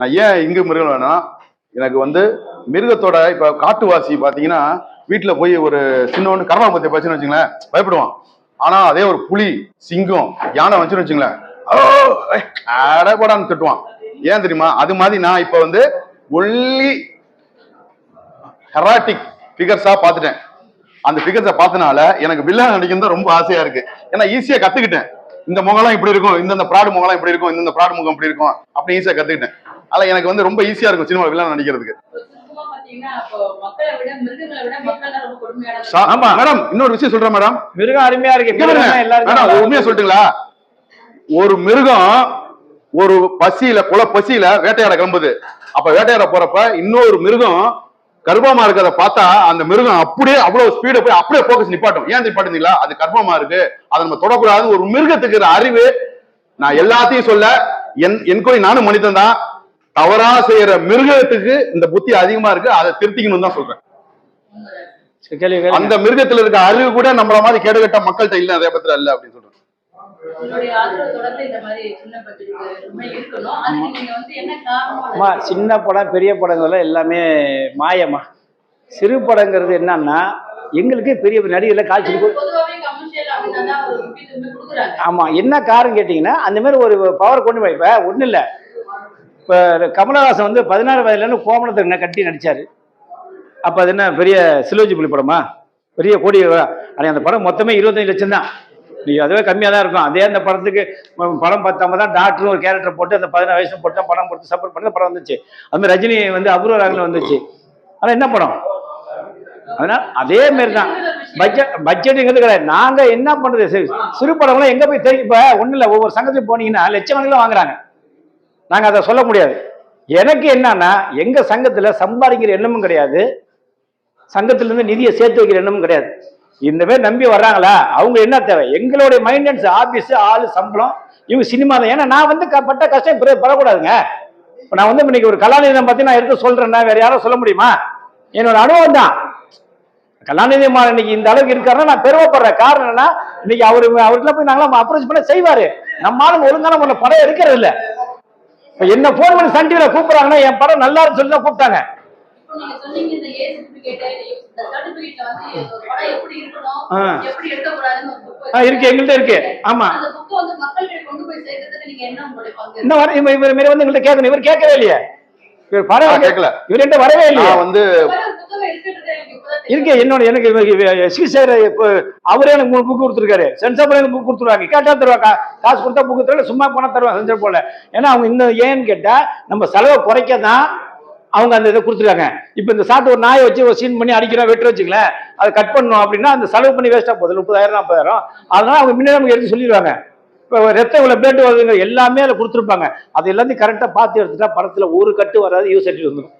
நான் ஏன் இங்கு மிருகம் வேணும் எனக்கு வந்து மிருகத்தோட இப்ப காட்டுவாசி பாத்தீங்கன்னா வீட்டுல போய் ஒரு சின்னொன்னு கரவாம்பத்தை பச்சுன்னு வச்சுங்களேன் பயப்படுவான். ஆனா அதே ஒரு புலி சிங்கம் யானை வச்சுன்னு வச்சுங்களேன் ஓ திட்டுவான். ஏன் தெரியுமா? அது மாதிரி நான் இப்ப வந்து ஒல்லி ஹெராட்டிக் ஃபிகர்ஸாக பார்த்துட்டேன் அந்த ஃபிகர்ஸை பார்த்தனால எனக்கு வில்லன் நடிக்கிறது ரொம்ப ஆசையா இருக்கு. ஏன்னா ஈஸியா கத்துக்கிட்டேன். இந்த முகம்லாம் இப்படி இருக்கும் இந்த ப்ராடு முகம்லாம் இப்படி இருக்கும் இந்த ப்ராடு முகம் இப்படி இருக்கும் அப்படின்னு ஈஸியா கத்துக்கிட்டேன். அதனால எனக்கு வந்து ரொம்ப ஈஸியா இருக்கும் சினிமா வில்லன் நடிக்கிறதுக்கு. சுத்தமா பாத்தீங்கன்னா அப்போ மக்களை விட மிருகங்களை விட மக்கள் தான் ரொம்ப கொடுமையான சா- ஆமா. மேடம் இன்னொரு விஷயம் சொல்றேன் மேடம். மிருகம் அருமையா இருக்கு. உண்மையா சொல்லட்டுங்களா ஒரு மிருகம் ஒரு பசியில குல பசியில வேட்டையாட கிளம்புது. அப்ப வேட்டையாட போறப்ப இன்னொரு மிருகம் கர்ப்பமா இருக்கிறத பார்த்தா அந்த மிருகம் அப்படியே அவ்வளவு ஸ்பீட போய் அப்படியே போக்கஸ் நிப்பாட்டும். ஏன் நிப்பாட்டுங்களா அது கர்ப்பமா இருக்கு. அதை நம்ம தொடக்கூடாது ஒரு மிருகத்துக்கு அறிவு நான் எல்லாத்தையும் சொல்ல என் என் கோயில் நானும் மனிதன் தான். தவறா செய்யற மிருகத்துக்கு இந்த புத்தி அதிகமா இருக்கு அதை திருத்திக்கணும் தான் சொல்றேன். அந்த மிருகத்துல இருக்க அறிவு கூட நம்மள மாதிரி கேடுகட்ட மக்கள்கிட்ட இல்ல அதே பத்திர இல்ல அப்படின்னு சொல்றேன். சின்ன படம் பெரிய படங்கள்லாம் எல்லாமே மாயம்மா. சிறு படங்கிறது என்னன்னா எங்களுக்கு பெரிய நடிகர்ல கொடு- கொடுக்குறாங்க. ஆமா என்ன காரணம் கேட்டிங்கன்னா அந்த மாதிரி ஒரு பவர் கொண்டு போய் இப்போ ஒன்றும் இல்லை. இப்போ கமலஹாசன் வந்து பதினாறு வயதுலேருந்து கோமணத்தை கட்டி நடிச்சாரு. அப்போ அது என்ன பெரிய சிலோஜி புலி படமா? பெரிய கோடி ஆனால் அந்த படம் மொத்தமே இருபத்தஞ்சு லட்சம் தான். நீ அதுவே கம்மியாக தான் இருக்கும். அதே அந்த படத்துக்கு படம் பார்த்தாம தான் டாக்டரும் ஒரு கேரக்டர் போட்டு அந்த பதினாறு வயசு போட்டு தான் படம் போட்டு சப்போர்ட் பண்ணி படம் வந்துச்சு. அது மாதிரி ரஜினி வந்து அபூர்வ ராகங்கள் வந்துச்சு. ஆனால் என்ன படம்? அதனால் அதே மாரி தான். பட்ஜெட் பட்ஜெட்டுங்கிறது கிடையாது. நாங்கள் என்ன பண்ணுறது சரி, சிறு படம்லாம் எங்கே போய் தெரியும் இப்போ ஒன்றும் இல்லை ஒவ்வொரு சங்கத்துக்கு போனீங்கன்னா லட்சக்கணக்கில் வாங்குறாங்க. நாங்கள் அதை சொல்ல முடியாது. எனக்கு என்னன்னா எங்க சங்கத்துல சம்பாதிக்கிற எண்ணமும் கிடையாது. சங்கத்துல இருந்து நிதியை சேர்த்து வைக்கிற எண்ணமும் கிடையாது. இந்த மாதிரி நம்பி வர்றாங்களா? அவங்க என்ன தேவை? எங்களுடைய மைண்டன்ஸ் ஆபீஸ் ஆளு சம்பளம் இவங்க சினிமா தான். ஏன்னா நான் வந்து க- பட்ட கஷ்டம் பிற- படக்கூடாதுங்க. இப்போ நான் வந்து இன்னைக்கு ஒரு கலாநிதியம் பற்றி நான் எடுத்து சொல்கிறேன்னா வேற யாரும் சொல்ல முடியுமா? என்னோட அனுபவம் தான். கலாநிதி மாறன் இன்னைக்கு இந்த அளவுக்கு இருக்காருன்னா நான் பெருமைப்படுறேன். காரணம் என்னன்னா இன்னைக்கு அவரு அவர்கிட்ட போய் நாங்களாம் அப்ரோச் பண்ண செய்வாரு. நம்ம ஆளுங்க ஒழுங்கான முன்ன படம் எடுக்கிறது இல்லை. என்ன போன் பண்ணி சன் டிவில கூப்பிடுறாங்கன்னா என் படம் நல்லா இருக்குன்னு சொல்லி தான் கூப்பிட்டாங்க. இருக்கு எங்கள்கிட்ட இருக்கு. ஆமா. அந்த புக்கை வந்து மக்கள்கிட்ட கொண்டு போய் சேர்க்கறதுக்கு நீங்க என்ன வர இவர் இவர் மாரி வந்து எங்கள்கிட்ட கேட்கணும். இவர் கேட்கவே இல்லையே. இவர் படம் கேட்கல. இவர் என்கிட்ட வரவே இல்லையே. வந்து இருக்கு என்னோட எனக்கு எஸ்கி சார் இப்போ அவரே எனக்கு மூணு புக்கு கொடுத்துருக்காரு. சென்சார் எனக்கு புக் கொடுத்துருவாங்க கேட்டா தருவாங்க. காசு கொடுத்தா புக்கு தருவாங்க சும்மா பணம் தருவாங்க சென்சார் போல ஏன்னா அவங்க இன்னும் ஏன்னு கேட்டா நம்ம செலவை குறைக்க தான் அவங்க அந்த இதை கொடுத்துருக்காங்க. இப்போ இந்த சாப்பிட்டு ஒரு நாயை வச்சு ஒரு சீன் பண்ணி அடிக்கிறோம் வெட்டு வச்சுங்களேன் அதை கட் பண்ணணும் அப்படின்னா அந்த செலவு பண்ணி வேஸ்ட்டாக போகுது. முப்பதாயிரம் நாற்பதாயிரம். அதனால அவங்க முன்னாடி நமக்கு எடுத்து சொல்லிடுவாங்க. இப்போ ரத்தம் இவ்வளோ பிளட் வருதுங்க எல்லாமே அதில் கொடுத்துருப்பாங்க. அது எல்லாத்தையும் கரெக்டாக பார்த்து எடுத்துட்டா படத்தில் ஒரு கட்டு வராது யூஸ் வந்துடும்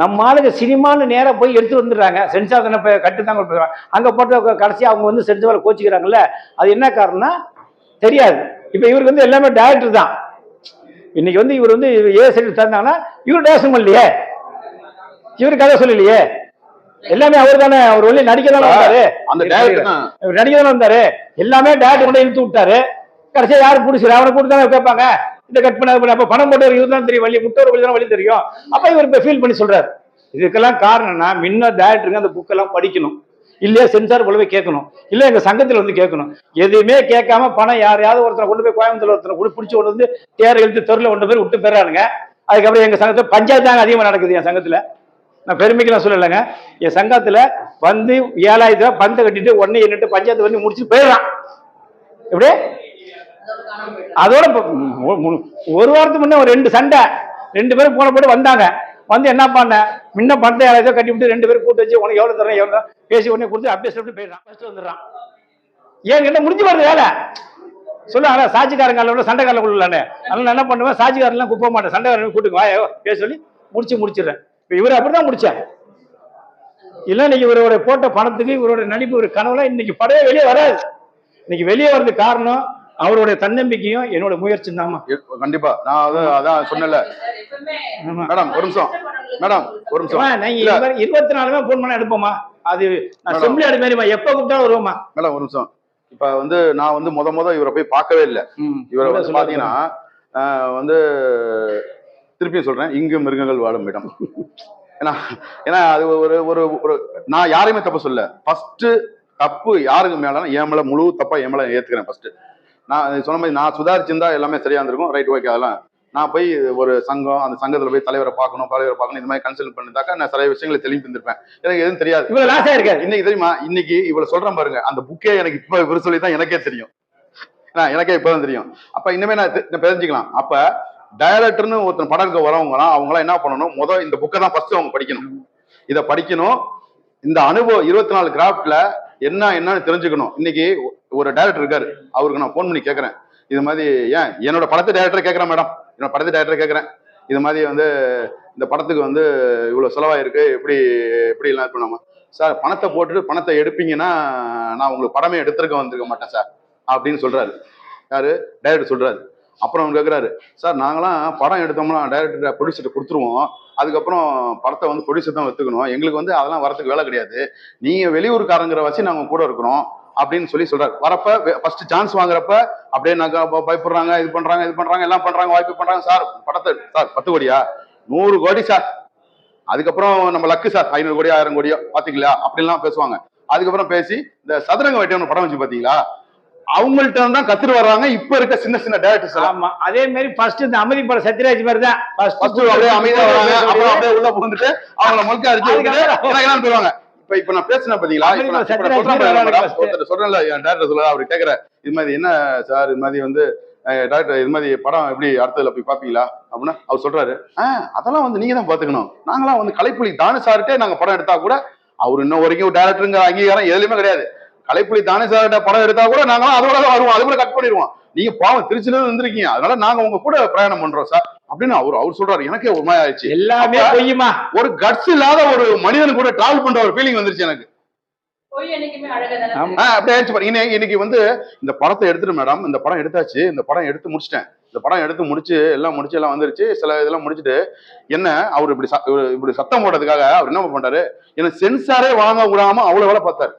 நம்ம ஆளுங்க சினிமான்னு நேரா போய் எடுத்து வந்துடுறாங்க. சென்சார் தானே போய் கட்டு தான் கொடுப்பாங்க அங்க போட்டு கடைசி அவங்க வந்து சென்சார் கோச்சிக்கிறாங்கல்ல அது என்ன காரணம்னா தெரியாது. இப்போ இவருக்கு வந்து எல்லாமே டேரக்டர் தான். இன்னைக்கு வந்து இவர் வந்து ஏ சைடு தந்தாங்கன்னா இவர் டேரக்ஷன் பண்ணலையே இவர் கதை சொல்லலையே. எல்லாமே அவர் தானே அவர் வெளியே நடிக்க தானே வந்தாரு. அந்த நடிக்க தானே வந்தாரு. எல்லாமே டேரக்டர் கொண்டு இழுத்து விட்டாரு. கடைசியா யாரு பிடிச்சி அவனை கூட்டு தானே கேட்பாங்க. இந்த கட் பண்ண அப்ப பணம் போட்டவர் இவர் தான் தெரியும். வழி முட்டோர் வழி தான் வழி தெரியும். அப்ப இவர் இப்ப ஃபீல் பண்ணி சொல்றாரு. இதுக்கெல்லாம் காரணம்னா முன்ன டேரக்டருங்க அந்த புக்கெல்லாம் படிக்கணும். இல்லையா சென்சார் போல போய் கேட்கணும். இல்ல எங்க சங்கத்துல வந்து கேட்கணும். எதுவுமே கேட்காம பணம் யாரையாவது ஒருத்தனை கொண்டு போய் கோயம்புத்தூர் ஒருத்தனை கொண்டு பிடிச்சி கொண்டு வந்து தேர் எழுத்து தெருல கொண்டு போய் விட்டு பெறானுங்க. அதுக்கப்புறம் எங்க சங்கத்துல பஞ்சாயத்து தாங்க அதிகமாக நடக்குது என் சங்கத்துல. நான் பெருமைக்கெல்லாம் சொல்லலைங்க. என் சங்கத்துல வந்து ஏழாயிரத்தி ரூபாய் பந்தை கட்டிட்டு ஒன்னு என்னட்டு பஞ்சாயத்து பண்ணி முடிச்சு போயிடுறான். எப்படி? அதோட மு- மு- ஒரு வாரத்துக்கு முன்ன ஒரு ரெண்டு சண்டை. ரெண்டு பேரும் போன போட்டு வந்தாங்க. வந்து என்ன பண்ண? முன்ன பணத்தை யாராவது கட்டி விட்டு ரெண்டு பேரும் கூட்டு வச்சு உனக்கு எவ்வளவு தரேன் எவ்வளோ பேசி உடனே கொடுத்து அப்படியே சொல்லிட்டு போயிடுறான். ஃபர்ஸ்ட் வந்துடுறான். ஏன் கிட்ட முடிஞ்சு வருது வேலை. சொல்லு ஆனா சாட்சிக்காரங்க உள்ள சண்டைக்காரங்க உள்ளானே அதனால என்ன பண்ணுவேன்? சாட்சிக்காரெல்லாம் கூப்பிட மாட்டேன். சண்டைக்காரங்க கூட்டுக்கு வாயோ பேச சொல்லி முடிச்சு முடிச்சிடுறேன். இப்போ இவர் அப்படிதான் முடிச்சார் இல்லை இன்னைக்கு இவரோட போட்ட பணத்துக்கு இவரோட நடிப்பு ஒரு கனவுலாம் இன்னைக்கு படவே வெளியே வராது. இன்னைக்கு வெளியே வர்றதுக்கு காரணம் அவருடைய தன்னம்பிக்கையும் என்னோட முயற்சியும் தாமா கண்டிப்பா. நான் அதான் அதான் சொன்னல. மேடம் ஒரு நிமிஷம். மேடம் ஒரு நிமிஷம். நீங்க இருபத்தி நாலுமே போன் பண்ண எடுப்போமா அது நான். செம்பிளி ஆடு மாதிரிமா எப்ப கூப்பிட்டாலும் வருவோமா மேடம் ஒரு நிமிஷம். இப்ப வந்து நான் வந்து முத முத இவரை போய் பார்க்கவே இல்லை. இவரை வந்து பாத்தீங்கன்னா ஆஹ், வந்து திருப்பியும் சொல்றேன். இங்கு மிருகங்கள் வாழும் இடம். ஏன்னா ஏன்னா அது ஒரு ஒரு ஒரு நான் யாரையுமே தப்பு சொல்ல ஃபர்ஸ்ட் தப்பு யாருக்கு மேலனா என் மேல முழு தப்பா என் மேல ஏத்துக்கிறேன் ஃபர்ஸ்ட் நான் சொன்ன மாதிரி நான் சுதாரிச்சிருந்தா எல்லாமே சரியா இருந்திருக்கும். ரைட் ஓகே அதெல்லாம். நான் போய் ஒரு சங்கம் அந்த சங்கத்துல போய் தலைவரை பார்க்கணும் தலைவரை பார்க்கணும் இந்த மாதிரி கன்சல்ட் பண்ணிருந்தாக்கா நான் சில விஷயங்களை தெளிவு இருந்திருப்பேன். எனக்கு எதுவும் தெரியாது. இவ்வளவு லாஸா இருக்காது இன்னைக்கு தெரியுமா? இன்னைக்கு இவ்வளவு சொல்றேன் பாருங்க. அந்த புக்கே எனக்கு இப்ப இவர் சொல்லி தான் எனக்கே தெரியும். எனக்கே இப்பதான் தெரியும். அப்ப இனிமே நான் தெரிஞ்சுக்கலாம். அப்ப டைரக்டர்னு ஒருத்தன் படம் எடுக்க வரவங்கலாம் அவங்களாம் என்ன பண்ணணும்? முதல் இந்த புக்கை தான் ஃபர்ஸ்ட் அவங்க படிக்கணும். இதை படிக்கணும். இந்த அனுபவம் இருபத்தி நாலு கிராஃப்ட்ல என்ன என்னன்னு தெரிஞ்சுக்கணும். இன்னைக்கு ஒரு டைரக்டர் இருக்காரு. அவருக்கு நான் ஃபோன் பண்ணி கேட்கறேன் இது மாதிரி ஏன்? என்னோட படத்தை டைரக்டர் கேட்கறேன் மேடம் என்னோட படத்தை டேரக்டர் கேட்கறேன் இது மாதிரி வந்து இந்த படத்துக்கு வந்து இவ்வளவு செலவாயிருக்கு. எப்படி எப்படி எல்லாம் இது பண்ணாம சார் பணத்தை போட்டுட்டு பணத்தை எடுப்பீங்கன்னா நான் உங்களுக்கு படமே எடுத்திருக்க வந்திருக்க மாட்டேன் சார் அப்படின்னு சொல்றாரு. யாரு? டைரக்டர் சொல்றாரு. அப்புறம் அவர் கேட்குறாரு சார் நாங்களாம் படம் எடுத்தோம்னா டைரக்டர் ப்ரொடியூசர் கொடுத்துருவோம். அதுக்கப்புறம் படத்தை வந்து ப்ரொடியூசர் தான் எடுத்துக்கணும் எங்களுக்கு வந்து அதெல்லாம் வரத்துக்கு வேலை கிடையாது. நீங்க வெளியூர்காரங்கிற வச்சு நாங்க கூட இருக்கிறோம் அப்படின்னு சொல்லி சொல்றாரு. வரப்ப ஃபர்ஸ்ட் சான்ஸ் வாங்குறப்ப அப்படியே நாங்க பயப்படுறாங்க இது பண்றாங்க இது பண்றாங்க எல்லாம் பண்றாங்க வாய்ப்பு பண்றாங்க. சார் படத்தை சார் பத்து கோடியா? நூறு கோடி சார். அதுக்கப்புறம் நம்ம லக்கு சார் ஐநூறு கோடி ஆயிரம் கோடியோ பாத்தீங்களா? அப்படின்லாம் பேசுவாங்க. அதுக்கப்புறம் பேசி இந்த சதுரங்க வேட்டையன் படம் வச்சு பாத்தீங்களா? அவங்கள்ட்ட தான் கத்துட்டு வர்றாங்க. இப்ப இருக்க சின்ன சின்ன டேரக்டர்ஸ் ஆமா. அதே மாதிரி ஃபர்ஸ்ட் இந்த அமைதி படம் சத்யராஜ் மாதிரி தான். ஃபர்ஸ்ட் அப்படியே அமைதியா வராங்க. அப்புறம் அப்படியே உள்ள புகுந்துட்டு அவங்கள முழுக்க அடிச்சு போயிருவாங்க இப்ப இப்ப நான் பேசினேன் பாத்தீங்களா. ஒருத்தர் சொல்றேன்ல என் டேரக்டர் சொல்ல அவர் கேக்குற இது மாதிரி என்ன சார் இது மாதிரி வந்து டேரக்டர் இது மாதிரி படம் எப்படி அடுத்ததுல போய் பாப்பீங்களா? அப்படின்னா அவர் சொல்றாரு அதெல்லாம் வந்து நீங்க தான் பாத்துக்கணும். நாங்களாம் வந்து கலைப்புலி தானு சார்ட்டே நாங்க படம் எடுத்தா கூட அவர் இன்னும் வரைக்கும் டேரக்டருங்கிற அங்கீகாரம் எதுலயுமே கிடையாது. கலைப்புலி தானே சார்ட்ட படம் எடுத்தா கூட நாங்களாம் அதோட தான் வருவோம். அது கூட கட் பண்ணிடுவோம். நீங்க பாவம் திருச்சில இருந்து வந்திருக்கீங்க. அதனால நாங்க உங்க கூட பிரயாணம் பண்றோம் சார். அப்படின்னு அவர் அவர் சொல்றாரு. எனக்கே ஒரு மாதிரி ஆயிடுச்சு. எல்லாமே பொய்யுமா? ஒரு கட்ஸ் இல்லாத ஒரு மனிதன் கூட டிராவல் பண்ற ஒரு ஃபீலிங் வந்துருச்சு எனக்கு. இன்னைக்கு வந்து இந்த படத்தை எடுத்துட்டு மேடம் இந்த படம் எடுத்தாச்சு. இந்த படம் எடுத்து முடிச்சிட்டேன். இந்த படம் எடுத்து முடிச்சு எல்லாம் முடிச்சு எல்லாம் வந்துருச்சு. சில இதெல்லாம் முடிச்சுட்டு என்ன அவர் இப்படி இப்படி சத்தம் போடுறதுக்காக அவர் என்ன பண்றாரு என்ன சென்சாரே வாங்க விடாம அவ்வளவு வேலை பார்த்தாரு.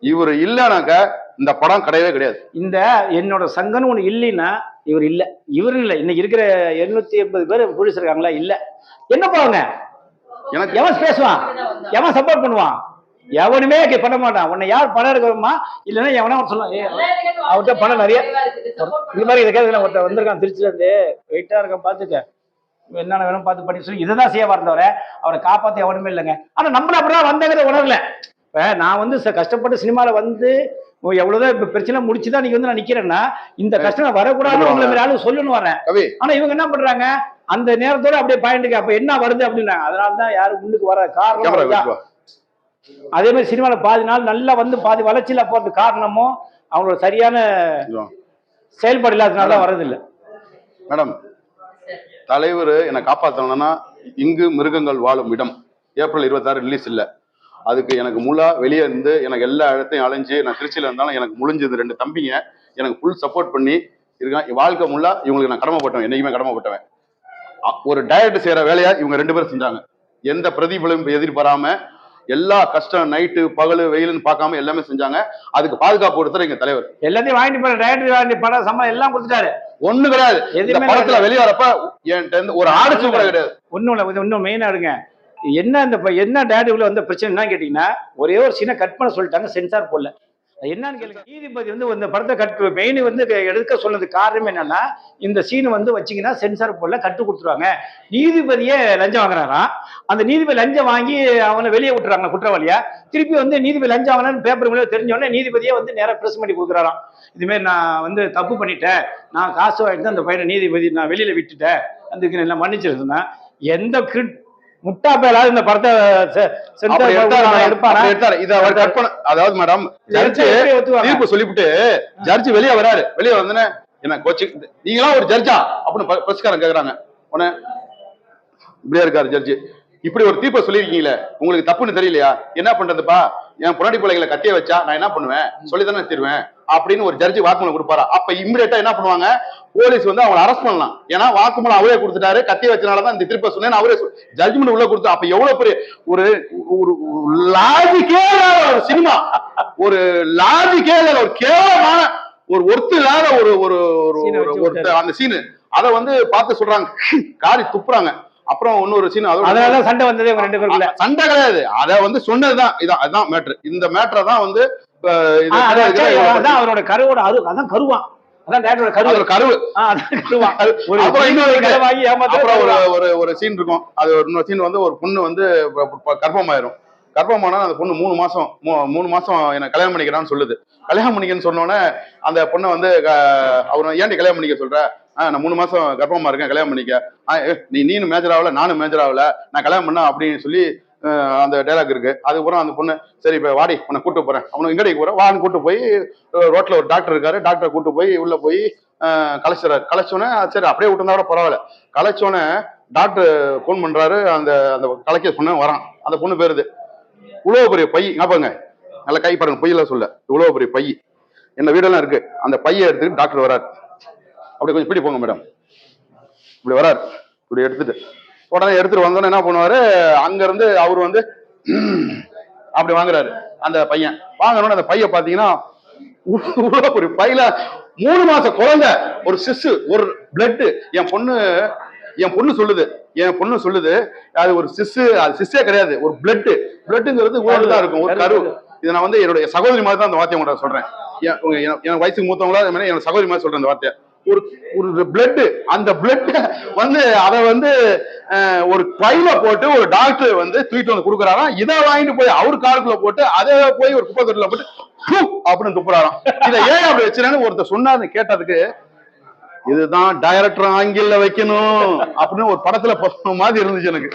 இவர் இல்லைனாக்க இந்த படம் கிடையவே கிடையாது. இந்த என்னோட சங்கம்னு ஒண்ணு இல்லைன்னா இவர் இல்ல. இவர் இல்ல. இன்னைக்கு இருக்கிற 280 எண்பது பேர் போலீஸ் இருக்காங்களா? இல்ல. என்ன போவாங்க எனக்கு எவன் பேசுவான்? எவன் சப்போர்ட் பண்ணுவான்? எவனுமே பண்ண மாட்டான். உன்னை யார் பணம் எடுக்கணுமா? இல்லைன்னா எவனா அவன் சொல்லுவான் ஏய், அவர்ட்ட பணம் நிறைய- இந்த மாதிரி இதை கேட்கல ஒருத்தர் வந்திருக்கான் திருச்சில இருந்து வெயிட்டா இருக்கான் பாத்துக்க இவன் என்னென்ன வேணும் பார்த்து பண்ணி சொல்லி. இதுதான் செய்ய வரந்தவரை அவரை காப்பாத்த எவனுமே இல்லைங்க. ஆனா நம்மள அப்படிதான் வந்தங்கிறத உணரல. இப்ப நான் வந்து கஷ்டப்பட்டு சினிமால வந்து எவ்வளவுதான் இப்ப பிரச்சனை முடிச்சுதான் நீங்க வந்து நான் நிக்கிறேன்னா இந்த கஷ்டம் வரக்கூடாதுன்னு உங்களை மாதிரி ஆளு சொல்லணும் வரேன். கவி. ஆனா இவங்க என்ன பண்றாங்க? அந்த நேரத்தோட அப்படியே பாயிண்ட்டுக்கு அப்ப என்ன வருது அப்படின்னாங்க. அதனால தான் யாரும் முன்னுக்கு வர காரணம். அதே மாதிரி சினிமால பாதி நாள் நல்லா வந்து பாதி வளர்ச்சியில போறது காரணமும் அவங்களோட சரியான. செயல்பாடு இல்லாததுனால தான் வர்றது இல்ல மேடம் தலைவர் என்னை காப்பாத்தணும்னா இங்கு மிருகங்கள் வாழும் இடம். ஏப்ரல் இருபத்தாறு ரிலீஸ் இல்ல. அதுக்கு எனக்கு முழா வெளியே இருந்து எனக்கு எல்லா இடத்தையும் அலைஞ்சு நான் திருச்சியில இருந்தாலும் எனக்கு முழிஞ்சது ரெண்டு தம்பிங்க. எனக்கு ஃபுல் சப்போர்ட் பண்ணி இருக்கான் வாழ்க்கை முல்லா இவங்களுக்கு நான் கடமைப்பட்டவன். என்னைக்குமே கடமைப்பட்டவன். ஒரு டயட் செய்யற வேலையா இவங்க ரெண்டு பேரும் செஞ்சாங்க. எந்த பிரதிபலம் எதிர்பாராம எல்லா கஷ்டம் நைட்டு பகல் வெயிலுன்னு பார்க்காம எல்லாமே செஞ்சாங்க. அதுக்கு பாதுகாப்பு கொடுத்தாரு எங்க தலைவர். எல்லாத்தையும் வாங்கிட்டு போற டைரக்டர் வாங்கி படம் சம்பளம் எல்லாம் கொடுத்துட்டாரு. ஒண்ணு கிடையாது. இந்த படத்துல வெளியே வரப்ப என்கிட்ட இருந்து ஒரு ஆடிச்சு கூட கிடையாது. ஒன்றும் இல்லை இது இன்னும் மெயினாக எடுங்க. என்ன அந்த ப- என்ன டேடிக்குள்ள வந்த பிரச்சனை என்ன கேட்டிங்கன்னா ஒரே ஒரு சீனை கட் பண்ண சொல்லிட்டாங்க சென்சார் போடல. என்னன்னு கேளுங்க. நீதிபதி வந்து இந்த படத்தை கட் மெயின் வந்து எடுக்க சொன்னது காரணம் என்னன்னா இந்த சீன் வந்து வச்சிங்கன்னா சென்சார் போர்டில் கட்டு கொடுத்துருவாங்க. நீதிபதியே லஞ்சம் வாங்குறாராம். அந்த நீதிபதி லஞ்சம் வாங்கி அவனை வெளியே விட்டுறாங்க குற்றவாளியா? திருப்பி வந்து நீதிபதி லஞ்சம் வாங்கினு பேப்பர் மூலியம் தெரிஞ்சோடனே நீதிபதியே வந்து நேராக பிரஸ் பண்ணி கொடுக்குறாராம். இதுமாரி நான் வந்து தப்பு பண்ணிட்டேன். நான் காசு வாங்கிட்டு அந்த பையனை நீதிபதி நான் வெளியில விட்டுட்டேன். அதுக்கு என்ன மன்னிச்சிருந்தேன் எந்த கிரிட் முட்டா பேலாவது இந்த படத்தை போர்டு அதாவது மேடம் ஜட்ஜ்? தீர்ப்பு சொல்லிவிட்டு ஜட்ஜ் வெளியே வராரு. வெளியே வந்தோடனே என்ன கோச்சு நீங்களா ஒரு ஜட்ஜா? அப்படின்னு பிரஸ்காரன் கேக்குறாங்க. உடனே இப்படியா இருக்காரு ஜட்ஜ். இப்படி ஒரு தீர்ப்பை சொல்லியிருக்கீங்களே உங்களுக்கு தப்புன்னு தெரியலையா? என்ன பண்றதுப்பா? என் புனாடி பிள்ளைகளை கத்திய வச்சா நான் என்ன பண்ணுவேன்? சொல்லி தானே தருவேன். அப்படின்னு ஒரு ஜட்ஜி வாக்குமூலம் கொடுப்பாரா? அப்ப இம்மிடியட்டா என்ன பண்ணுவாங்க? போலீஸ் வந்து அவங்களை அரெஸ்ட் பண்ணலாம். ஏன்னா வாக்குமூலம் அவரே கொடுத்துட்டாரு. கத்திய வச்சனாலதான் இந்த தீர்ப்பை சொன்னேன் அவரே ஜட்ஜ்மெண்ட் உள்ள கொடுத்து அப்ப எவ்வளவு பெரிய ஒரு ஒரு லாஜிக்கே ஒரு சினிமா ஒரு லாஜிக்கே இல்லாத ஒரு கேவலமான ஒரு ஒர்த்து இல்லாத ஒரு ஒரு ஒரு. அந்த சீனு அதை வந்து பார்த்து சொல்றாங்க. காரி துப்புறாங்க. அப்புறம் இன்னொரு சீன் அதனால சண்டை வந்ததே ரெண்டு பேருக்குள்ள. சண்டை கிடையாது. அத வந்து சொன்னதுதான். இதான் அதான் மேட்ரு இந்த மேட்ரை தான் வந்து அவரோட கருவோட அது அதான் கருவான் ஒரு சீன் இருக்கும். அது இன்னொரு சீன் வந்து ஒரு பொண்ணு வந்து கர்ப்பமாயிரும் கர்ப்பமானா அந்த பொண்ணு மூணு மாசம் மூணு மாசம் என்ன கல்யாணம் பண்ணிக்கிறான்னு சொல்லுது. கல்யாணம் பண்ணிக்கன்னு சொன்னோடனே அந்த பொண்ணை வந்து அவர் ஏன்டி கல்யாணம் பண்ணிக்க சொல்ற? நான் மூணு மாசம் கர்ப்பமா இருக்கேன் கல்யாணம் பண்ணிக்க. நீ நீனும் மேஜர் ஆகல நானும் மேஜர் ஆகல. நான் கல்யாணம் பண்ண அப்படின்னு சொல்லி அந்த டைலாக் இருக்கு. அதுக்கப்புறம் அந்த பொண்ணு சரி இப்போ வாடி உன்னை கூட்டு போறேன். அவனை எங்கடி போறேன் வான்னு கூட்டு போய் ரோட்ல ஒரு டாக்டர் இருக்காரு. டாக்டரை கூட்டு போய் உள்ள போய் அஹ், கலைச்சிடறாரு கலைச்சோன்னே சரி அப்படியே விட்டுருந்தா கூட பரவாயில்ல. கலைச்சோன்னே டாக்டர் ஃபோன் பண்றாரு. அந்த அந்த கலைக்க பொண்ணு வரான். அந்த பொண்ணு பேருது இவ்வளவு பெரிய பை. ஞாபகங்க நல்லா கை பாருங்க. பொய்யில சொல்ல. இவ்வளவு பெரிய பை. என்ன வீடெல்லாம் இருக்கு. அந்த பையை எடுத்துக்கிட்டு டாக்டர் வரார். அப்படி கொஞ்சம் இப்படி போங்க மேடம் இப்படி வரார். இப்படி எடுத்துட்டு உடனே எடுத்துட்டு வந்தோன்னு என்ன பண்ணுவாரு? அங்கிருந்து அவர் வந்து அப்படி வாங்குறாரு அந்த பையன். வாங்கணும்னு அந்த பையன் பாத்தீங்கன்னா ஒரு பையில மூணு மாச குழந்தை ஒரு சிசு ஒரு பிளட் என் பொண்ணு என் பொண்ணு சொல்லுது என் பொண்ணு சொல்லுது அது ஒரு சிசு அது சிஸ்ஸே கிடையாது ஒரு பிளட் பிளட்டுங்கிறது ஊழல் தான் இருக்கும் ஒரு கரு. இதை நான் வந்து என்னுடைய சகோதரி மாதிரி தான் அந்த வார்த்தையை உங்கள்ட்ட சொல்றேன். என் என் எனக்கு வயசுக்கு மூத்தவங்களா என்னோட சகோதரி மாதிரி சொல்றேன் அந்த வார்த்தையை. ஒரு ஒரு பிளட் அந்த பிளட் வந்து அதை வந்து ஒரு பையில போட்டு ஒரு டாக்டர் வந்து தூக்கிட்டு வந்து கொடுக்குறாராம். இதை வாங்கிட்டு போய் அவர் காலத்துல போட்டு அதை போய் ஒரு குப்பை தொட்டில போட்டு அப்படின்னு துப்புறாராம். இதை ஏன் அப்படி வச்சுறேன்னு ஒருத்தர் சொன்னாரு கேட்டதுக்கு இதுதான் டைரக்டர் ஆங்கில வைக்கணும் அப்படின்னு ஒரு படத்துல மாதிரி இருந்துச்சு எனக்கு.